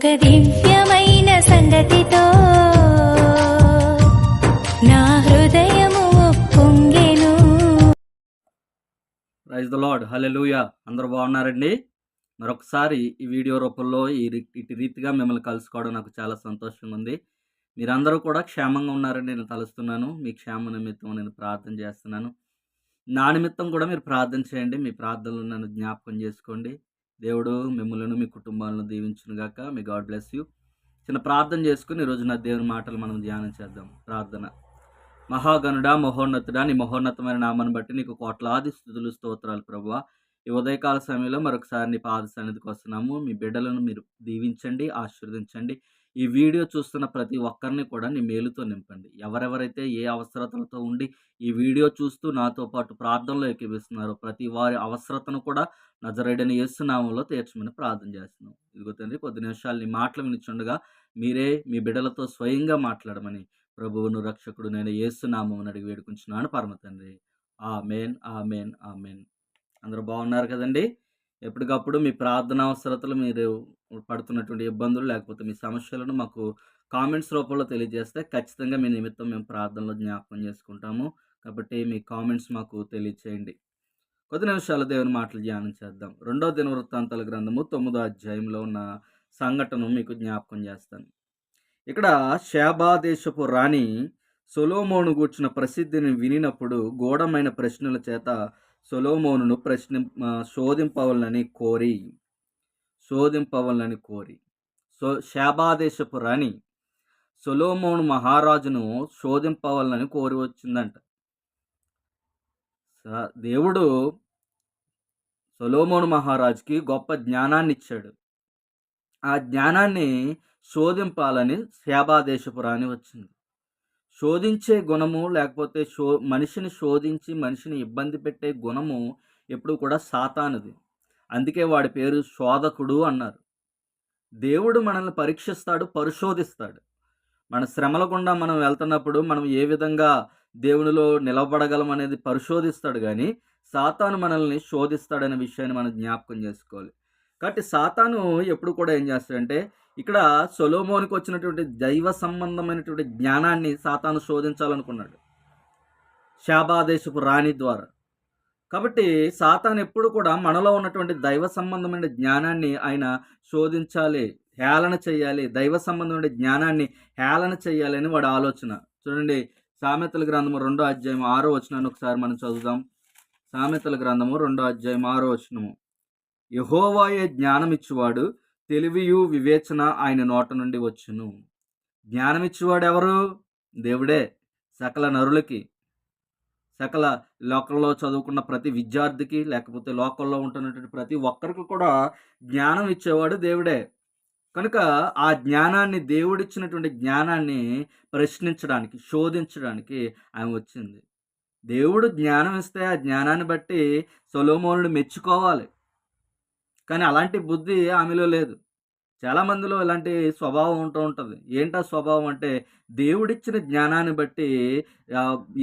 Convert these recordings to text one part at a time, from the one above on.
ఒక దివ్యమైన సంగతితో నా హృదయము పొంగెను రైజ్ ద లాడ్ హలెలూయ అందరూ బాగున్నారండి? మరొకసారి ఈ వీడియో రూపంలో ఈ ఇటు రీతిగా మిమ్మల్ని కలుసుకోవడం నాకు చాలా సంతోషంగా ఉంది. మీరందరూ కూడా క్షేమంగా ఉన్నారని నేను తలుస్తున్నాను. మీ క్షేమ నిమిత్తం నేను ప్రార్థన చేస్తున్నాను. నా నిమిత్తం కూడా మీరు ప్రార్థన చేయండి. మీ ప్రార్థనలు నన్ను జ్ఞాపకం చేసుకోండి. దేవుడు మిమ్మల్ని మీ కుటుంబాలను దీవించును గాక. మీ గాడ్ బ్లెస్ యూ చిన్న ప్రార్థన చేసుకుని ఈరోజు నా దేవుని మాటలు మనం ధ్యానం చేద్దాం. ప్రార్థన. మహాగనుడా మహోన్నతుడా నీ మహోన్నతమైన నామాన్ని బట్టి నీకు కోట్లాది స్థుతులు స్తోత్రాలు ప్రభువ. ఈ ఉదయకాల సమయంలో మరొకసారి నీ పాద సన్నిధికి వస్తున్నాము. మీ బిడ్డలను మీరు దీవించండి ఆశీర్వదించండి. ఈ వీడియో చూస్తున్న ప్రతి ఒక్కరిని కూడా నీ మేలుతో నింపండి. ఎవరెవరైతే ఏ అవసరతలతో ఉండి ఈ వీడియో చూస్తూ నాతో పాటు ప్రార్థనలో ఎక్కిపిస్తున్నారో ప్రతి వారి అవసరతను కూడా నజరేడని యేసునామంలో తీర్చమని ప్రార్థన చేస్తున్నాం. ఇదిగో తండ్రి కొద్ది నిమిషాలు నీ మాటలు వినిచుండగా మీరే మీ బిడ్డలతో స్వయంగా మాట్లాడమని ప్రభువును రక్షకుడు నేను యేసునామం అడిగి వేడుకుంటున్నాను పరమ తండ్రి. ఆ మేన్ ఆ మేన్ ఆ మేన్ అందరూ బాగున్నారు కదండి? ఎప్పటికప్పుడు మీ ప్రార్థన అవసరతలు మీరు పడుతున్నటువంటి ఇబ్బందులు లేకపోతే మీ సమస్యలను మాకు కామెంట్స్ రూపంలో తెలియజేస్తే ఖచ్చితంగా మీ నిమిత్తం మేము ప్రార్థనలో జ్ఞాపకం చేసుకుంటాము. కాబట్టి మీ కామెంట్స్ మాకు తెలియచేయండి. కొద్ది నిమిషాలు దేవుని మాటలు ధ్యానం చేద్దాం. రెండో దినవృత్తాంతాల గ్రంథము తొమ్మిదో అధ్యాయంలో ఉన్న సంఘటన మీకు జ్ఞాపకం చేస్తాను. ఇక్కడ షాబా దేశపు రాణి సొలోమోను గూర్చిన ప్రసిద్ధిని వినినప్పుడు గూఢమైన ప్రశ్నల చేత సొలోమోనును ప్రశ్న శోధింపవలనని కోరి. శోధింపవలనని కోరి. సో శాబాదేశపు రాణి సొలోమోను మహారాజును శోధింపవలనని కోరి వచ్చిందంట. దేవుడు సొలోమోను మహారాజుకి గొప్ప జ్ఞానాన్ని ఇచ్చాడు ఆ జ్ఞానాన్ని శోధింపాలని శాబాదేశపు వచ్చింది. శోధించే గుణము లేకపోతే శో మనిషిని శోధించి మనిషిని ఇబ్బంది పెట్టే గుణము ఎప్పుడు కూడా సాతానుది. అందుకే వాడి పేరు శోధకుడు అన్నారు. దేవుడు మనల్ని పరీక్షిస్తాడు పరిశోధిస్తాడు. మన శ్రమల గుండా మనం వెళ్తున్నప్పుడు మనం ఏ విధంగా దేవునిలో నిలబడగలం అనేది పరిశోధిస్తాడు కానీ సాతాను మనల్ని శోధిస్తాడనే విషయాన్ని మనం జ్ఞాపకం చేసుకోవాలి. కాబట్టి సాతాను ఎప్పుడు కూడా ఏం చేస్తాడంటే ఇక్కడ సొలోమోనికి వచ్చినటువంటి దైవ సంబంధమైనటువంటి జ్ఞానాన్ని సాతాను శోధించాలనుకున్నాడు. శాబాదేశపు రాణి ద్వారా. కాబట్టి సాతాను ఎప్పుడు కూడా మనలో ఉన్నటువంటి దైవ సంబంధమైన జ్ఞానాన్ని ఆయన శోధించాలి హేళన చేయాలి దైవ సంబంధమైన జ్ఞానాన్ని హేళన చేయాలి అని వాడి ఆలోచన. చూడండి సామెతల గ్రంథము రెండో అధ్యాయం ఆరో వచనాన్ని ఒకసారి మనం చదువుదాం. సామెతల గ్రంథము రెండో అధ్యాయం ఆరో వచనము. యహోవాయే జ్ఞానమిచ్చువాడు తెలివియు వివేచన ఆయన నోట నుండి వచ్చును. జ్ఞానమిచ్చేవాడు ఎవరు? దేవుడే. సకల నరులకి. సకల లోకంలో చదువుకున్న ప్రతి విద్యార్థికి లేకపోతే లోకంలో ఉంటున్నటువంటి ప్రతి ఒక్కరికి కూడా జ్ఞానం ఇచ్చేవాడు దేవుడే. కనుక ఆ జ్ఞానాన్ని దేవుడిచ్చినటువంటి జ్ఞానాన్ని ప్రశ్నించడానికి శోధించడానికి ఆమె వచ్చింది. దేవుడు జ్ఞానం ఇస్తే ఆ జ్ఞానాన్ని బట్టి సొలోమోనుడు మెచ్చుకోవాలి. కానీ అలాంటి బుద్ధి ఆమెలో లేదు. చాలామందిలో ఇలాంటి స్వభావం ఉంటూ ఉంటుంది. ఏంటా స్వభావం అంటే దేవుడిచ్చిన జ్ఞానాన్ని బట్టి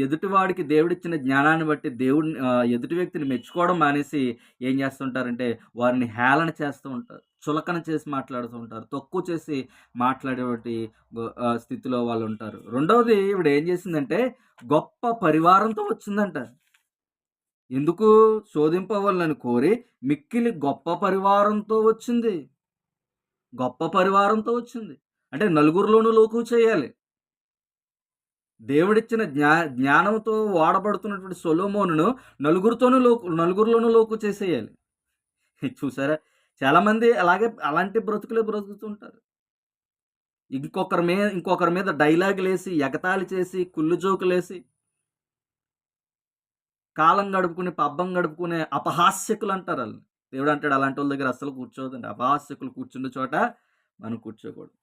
ఎదుటివాడికి దేవుడిచ్చిన జ్ఞానాన్ని బట్టి దేవుడిని ఎదుటి వ్యక్తిని మెచ్చుకోవడం మానేసి ఏం చేస్తుంటారంటే వారిని హేళన చేస్తూ ఉంటారు. చులకన చేసి మాట్లాడుతూ ఉంటారు. తక్కువ చేసి మాట్లాడేటువంటి స్థితిలో వాళ్ళు ఉంటారు. రెండవది ఇవిడ ఏం చేసిందంటే గొప్ప పరివారంతో వచ్చిందంట. ఎందుకు? శోధింపవాలని కోరి మిక్కిలి గొప్ప పరివారంతో వచ్చింది. గొప్ప పరివారంతో వచ్చింది. అంటే నలుగురిలోనూ లోకు చేయాలి. దేవుడిచ్చిన జ్ఞా జ్ఞానంతో వాడబడుతున్నటువంటి సొలోమోనును నలుగురితోనూ లోకు నలుగురిలోనూ లోకు చేసేయాలి. చూసారా? చాలామంది అలాగే అలాంటి బ్రతుకులే బ్రతుకుతుంటారు. ఇంకొకరి మీద ఇంకొకరి మీద డైలాగులేసి ఎగతాళి చేసి కుళ్ళు జోకులేసి కాలం గడుపుకుని పబ్బం గడుపుకునే అపహాస్యకులు అంటారు వాళ్ళు దేవుడు అంటాడు అలాంటి వాళ్ళ దగ్గర అస్సలు కూర్చోదండి అపహాస్యకులు కూర్చున్న చోట మనం కూర్చోకూడదు.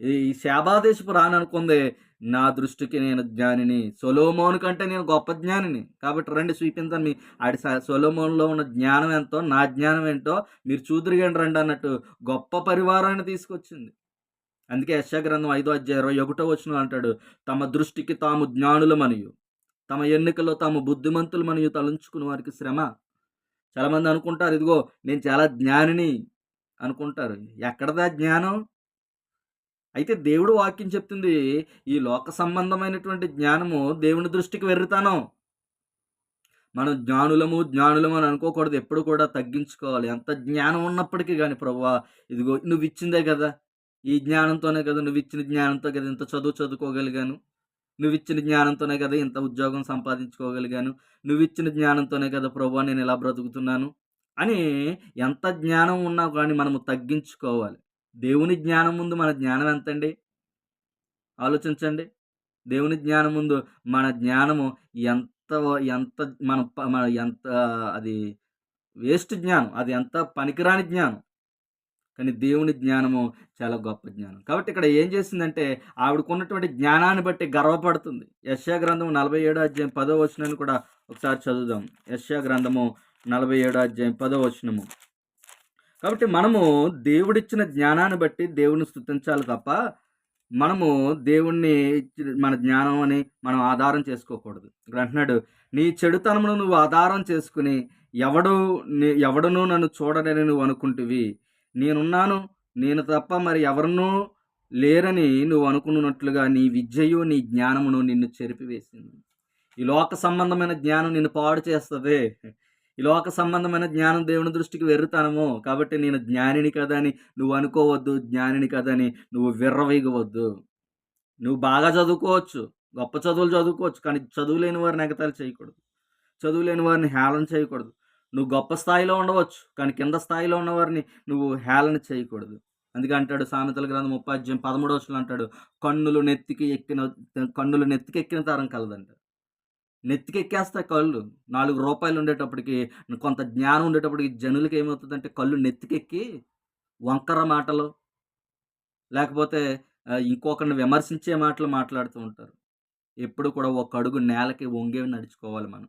ఈ శాబాదేశపు రాననుకుంది నా దృష్టికి నేను జ్ఞానిని సొలోమోను కంటే నేను గొప్ప జ్ఞానిని. కాబట్టి రండి చూపించాను మీ ఆడి సొలోమోన్లో ఉన్న జ్ఞానం ఎంతో నా జ్ఞానం ఏంటో మీరు చూదురుగండి రండి అన్నట్టు గొప్ప పరివారాన్ని తీసుకొచ్చింది. అందుకే యశాగ్రంథం ఐదో అధ్యాయ ఇరవై ఒకటో వచ్చిన అంటాడు తమ దృష్టికి తాము జ్ఞానులమనియు తమ ఎన్నికల్లో తాము బుద్ధిమంతులమనియు తలంచుకుని వారికి శ్రమ చాలామంది అనుకుంటారు ఇదిగో నేను చాలా జ్ఞానిని అనుకుంటారు. ఎక్కడదా జ్ఞానం? అయితే దేవుడు వాక్యం చెప్తుంది ఈ లోక సంబంధమైనటువంటి జ్ఞానము దేవుని దృష్టికి వెర్రుతాను. మనం జ్ఞానులము జ్ఞానులము అని అనుకోకూడదు ఎప్పుడు కూడా తగ్గించుకోవాలి. ఎంత జ్ఞానం ఉన్నప్పటికీ కానీ ప్రభా ఇదిగో నువ్వు ఇచ్చిందే కదా. ఈ జ్ఞానంతోనే కదా నువ్వు ఇచ్చిన జ్ఞానంతో కదా ఇంత చదువు చదువుకోగలిగాను. నువ్వు ఇచ్చిన జ్ఞానంతోనే కదా ఇంత ఉద్యోగం సంపాదించుకోగలిగాను? నువ్వు ఇచ్చిన జ్ఞానంతోనే కదా ప్రభా నేను ఇలా బ్రతుకుతున్నాను? అని ఎంత జ్ఞానం ఉన్నా కానీ మనము తగ్గించుకోవాలి. దేవుని జ్ఞానం ముందు మన జ్ఞానం ఎంతండి? ఆలోచించండి. దేవుని జ్ఞానం ముందు మన జ్ఞానము ఎంత ఎంత మన ప- మన ఎంత అది వేస్ట్ జ్ఞానం. అది ఎంత పనికిరాని జ్ఞానం. కానీ దేవుని జ్ఞానము చాలా గొప్ప జ్ఞానం. కాబట్టి ఇక్కడ ఏం చేసిందంటే ఆవిడకున్నటువంటి జ్ఞానాన్ని బట్టి గర్వపడుతుంది. యశ్యా గ్రంథము నలభై ఏడో అధ్యాయం పదో వచనాన్ని కూడా ఒకసారి చదువుదాం. యశ్యా గ్రంథము నలభై ఏడో అధ్యాయం పదో వచనము. కాబట్టి మనము దేవుడిచ్చిన జ్ఞానాన్ని బట్టి దేవుని స్థుతించాలి తప్ప మనము దేవుణ్ణి మన జ్ఞానం అని మనం ఆధారం చేసుకోకూడదు. ఇక్కడ అంటున్నాడు నీ చెడుతనమును నువ్వు ఆధారం చేసుకుని ఎవడు నీ- ఎవడునూ నన్ను చూడనని నువ్వు అనుకుంటువి. నేనున్నాను నేను తప్ప మరి ఎవరినూ లేరని నువ్వు అనుకున్నట్లుగా నీ విద్యయు నీ జ్ఞానమును నిన్ను చెరిపివేసింది. ఈ లోక సంబంధమైన జ్ఞానం నిన్ను పాడు చేస్తుంది. ఈ లోక సంబంధమైన జ్ఞానం దేవుని దృష్టికి వెర్రుతానము. కాబట్టి నేను జ్ఞానిని కదా అని నువ్వు అనుకోవద్దు జ్ఞానిని కదని నువ్వు విర్రవీగవద్దు. నువ్వు బాగా చదువుకోవచ్చు గొప్ప చదువులు చదువుకోవచ్చు కానీ చదువు లేని వారిని ఎగతాలు చేయకూడదు. చదువు లేని వారిని హేళన చేయకూడదు. నువ్వు గొప్ప స్థాయిలో ఉండవచ్చు కానీ కింద స్థాయిలో ఉన్నవారిని నువ్వు హేళన చేయకూడదు. అందుకే అంటాడు సామెతల గ్రంథం ముప్పై అధ్యాయం అంటాడు కన్నులు నెత్తికి ఎక్కిన కన్నులు నెత్తికి ఎక్కిన తరం కలదంట. నెత్తికి కళ్ళు. నాలుగు రూపాయలు ఉండేటప్పటికి కొంత జ్ఞానం ఉండేటప్పటికి జనులకి ఏమవుతుందంటే కళ్ళు నెత్తికెక్కి వంకర మాటలు లేకపోతే ఇంకొకరిని విమర్శించే మాటలు మాట్లాడుతూ ఉంటారు. ఎప్పుడు కూడా ఒక అడుగు నేలకి వంగే నడుచుకోవాలి మనం.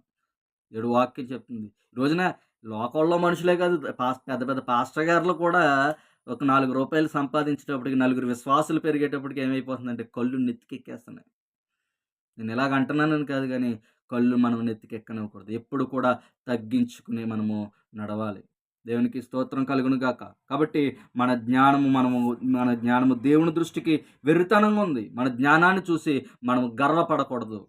ఏడు వాక్యం చెప్తుంది. ఈ రోజున లోకల్లో మనుషులే కాదు పాస్ పెద్ద పెద్ద పాస్టర్ గారులు కూడా ఒక నాలుగు రూపాయలు సంపాదించేటప్పటికి నలుగురు విశ్వాసులు పెరిగేటప్పటికి ఏమైపోతుందంటే కళ్ళు నెత్తికెక్కేస్తున్నాయి. నేను ఎలాగ అంటున్నానని కాదు కానీ కళ్ళు మనం నెత్తికెక్కనివ్వకూడదు. ఎప్పుడు కూడా తగ్గించుకుని మనము నడవాలి. దేవునికి స్తోత్రం కలుగును గాక. కాబట్టి మన జ్ఞానము మనము మన జ్ఞానము దేవుని దృష్టికి వెర్రితనంగా ఉంది. మన జ్ఞానాన్ని చూసి మనం గర్వపడకూడదు.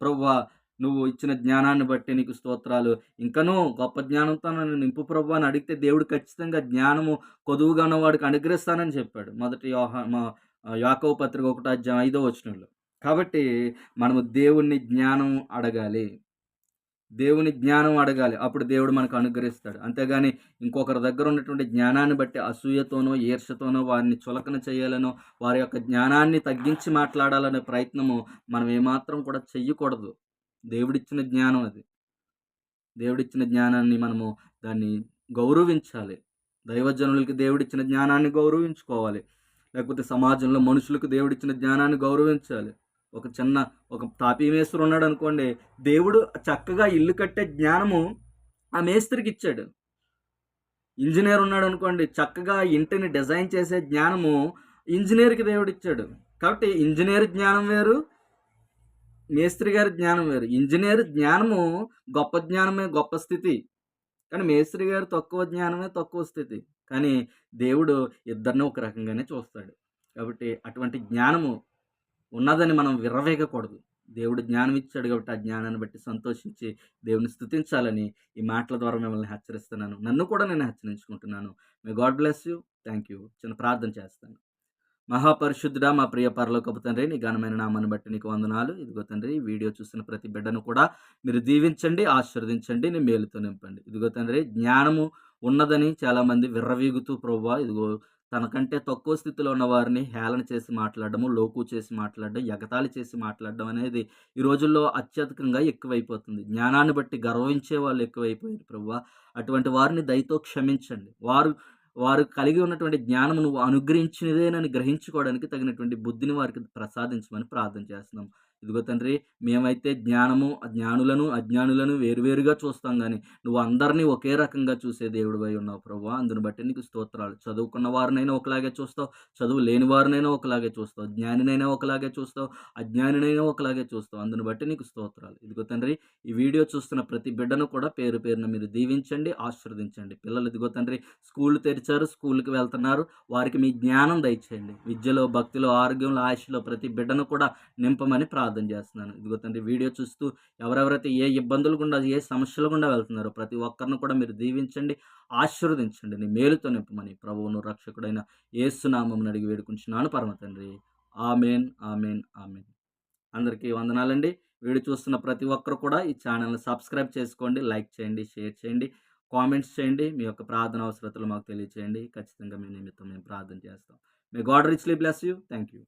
ప్రభువ నువ్వు ఇచ్చిన జ్ఞానాన్ని బట్టి నీకు స్తోత్రాలు. ఇంకనూ గొప్ప జ్ఞానంతో నన్ను నింపు ప్రభు అని అడిగితే దేవుడు ఖచ్చితంగా జ్ఞానము కొదువుగా ఉన్నవాడికి అనుగ్రహిస్తానని చెప్పాడు. మొదటి యోహ మా యాకవ పత్రిక ఒకటి అధ్యాయం ఐదో వచనంలో. కాబట్టి మనము దేవుణ్ణి జ్ఞానం అడగాలి. దేవుని జ్ఞానం అడగాలి. అప్పుడు దేవుడు మనకు అనుగ్రహిస్తాడు. అంతేగాని ఇంకొకరి దగ్గర ఉన్నటువంటి జ్ఞానాన్ని బట్టి అసూయతోనో ఈర్షతోనో వారిని చులకన చేయాలనో వారి యొక్క జ్ఞానాన్ని తగ్గించి మాట్లాడాలనే ప్రయత్నము మనం ఏమాత్రం కూడా చెయ్యకూడదు. దేవుడిచ్చిన జ్ఞానం అది. దేవుడిచ్చిన జ్ఞానాన్ని మనము దాన్ని గౌరవించాలి. దైవజనులకి దేవుడిచ్చిన జ్ఞానాన్ని గౌరవించుకోవాలి. లేకపోతే సమాజంలో మనుషులకు దేవుడిచ్చిన జ్ఞానాన్ని గౌరవించాలి. ఒక చిన్న ఒక తాపీ మేస్త్రి ఉన్నాడు అనుకోండి దేవుడు చక్కగా ఇల్లు కట్టే జ్ఞానము ఆ మేస్త్రికి ఇచ్చాడు. ఇంజనీర్ ఉన్నాడు అనుకోండి చక్కగా ఇంటిని డిజైన్ చేసే జ్ఞానము ఇంజనీర్కి దేవుడు ఇచ్చాడు కాబట్టి ఇంజనీర్ జ్ఞానం వేరు మేస్త్రి గారి జ్ఞానం వేరు. ఇంజనీర్ జ్ఞానము గొప్ప జ్ఞానమే గొప్ప స్థితి. కానీ మేస్త్రి గారు తక్కువ జ్ఞానమే తక్కువ స్థితి. కానీ దేవుడు ఇద్దరిని ఒక రకంగానే చూస్తాడు. కాబట్టి అటువంటి జ్ఞానము ఉన్నదని మనం విర్రవేగకూడదు. దేవుడు జ్ఞానం ఇచ్చాడు కాబట్టి ఆ జ్ఞానాన్ని బట్టి సంతోషించి దేవుని స్థుతించాలని ఈ మాటల ద్వారా మిమ్మల్ని హెచ్చరిస్తున్నాను. నన్ను కూడా నేను హెచ్చరించుకుంటున్నాను. May God bless you thank you చిన్న ప్రార్థన చేస్తాను. మహాపరిశుద్ధుడా మా ప్రియ పరలోకపు తండ్రి నీ ఘనమైన నామాన్ని బట్టి నీకు వందనాలు. ఇదిగో తండ్రి ఈ వీడియో చూస్తున్న ప్రతి బిడ్డను కూడా మీరు దీవించండి ఆశీర్వదించండి నీ మేలుతో నింపండి. ఇదిగో తండ్రి జ్ఞానము ఉన్నదని చాలామంది విర్రవీగుతూ ప్రభు ఇదిగో తనకంటే తక్కువ స్థితిలో ఉన్న వారిని హేళన చేసి మాట్లాడడము లోకు చేసి మాట్లాడడం ఎగతాళి చేసి మాట్లాడడం అనేది ఈ రోజుల్లో అత్యధికంగా ఎక్కువైపోతుంది. జ్ఞానాన్ని బట్టి గర్వించే వాళ్ళు ఎక్కువైపోయారు ప్రభు. అటువంటి వారిని దయతో క్షమించండి. వారు వారు కలిగి ఉన్నటువంటి జ్ఞానం నువ్వు అనుగ్రహించినదేనని గ్రహించుకోవడానికి తగినటువంటి బుద్ధిని వారికి ప్రసాదించమని ప్రార్థన చేస్తున్నాం. ఇదిగో తండ్రి మేమైతే జ్ఞానము జ్ఞానులను అజ్ఞానులను వేరువేరుగా చూస్తాం కానీ నువ్వు అందరినీ ఒకే రకంగా చూసే దేవుడు అయి ఉన్నావు ప్రభు. అందుని బట్టి నీకు స్తోత్రాలు. చదువుకున్న వారినైనా ఒకలాగే చూస్తావు చదువు లేని వారినైనా ఒకలాగే చూస్తావు జ్ఞానినైనా ఒకలాగే చూస్తావు అజ్ఞానినైనా ఒకలాగే చూస్తావు. అందుని బట్టి నీకు స్తోత్రాలు. ఇదిగో తండ్రి ఈ వీడియో చూస్తున్న ప్రతి బిడ్డను కూడా పేరు పేరున మీరు దీవించండి ఆశీర్వదించండి. పిల్లలు ఇదిగో తండ్రి స్కూల్ తెరిచారు స్కూల్కి వెళ్తున్నారు. వారికి మీ జ్ఞానం దయచేయండి. విద్యలో భక్తిలో ఆరోగ్యంలో ఆశలో ప్రతి బిడ్డను కూడా నింపమని ప్రార్థన చేస్తున్నాను. ఇదిగో తండ్రి వీడియో చూస్తూ ఎవరెవరైతే ఏ ఇబ్బందులు గుండా ఏ సమస్యలు గుండా వెళ్తున్నారో ప్రతి ఒక్కరిని కూడా మీరు దీవించండి ఆశీర్వదించండి. నీ మేలుతో నింపమని ప్రభువును రక్షకుడైన ఏసునామం అడిగి వేడుకుంటున్నాను పరమ తండ్రి. Amen amen amen. అందరికీ వందనాలండి. వీడియో చూస్తున్న ప్రతి ఒక్కరు కూడా ఈ ఛానల్ని సబ్స్క్రైబ్ చేసుకోండి లైక్ చేయండి షేర్ చేయండి కామెంట్స్ చేయండి మీ యొక్క ప్రార్థన అవసరతలు మాకు తెలియచేయండి. ఖచ్చితంగా మీ నిమిత్తం మేము ప్రార్థన చేస్తాం. May God richly bless you thank you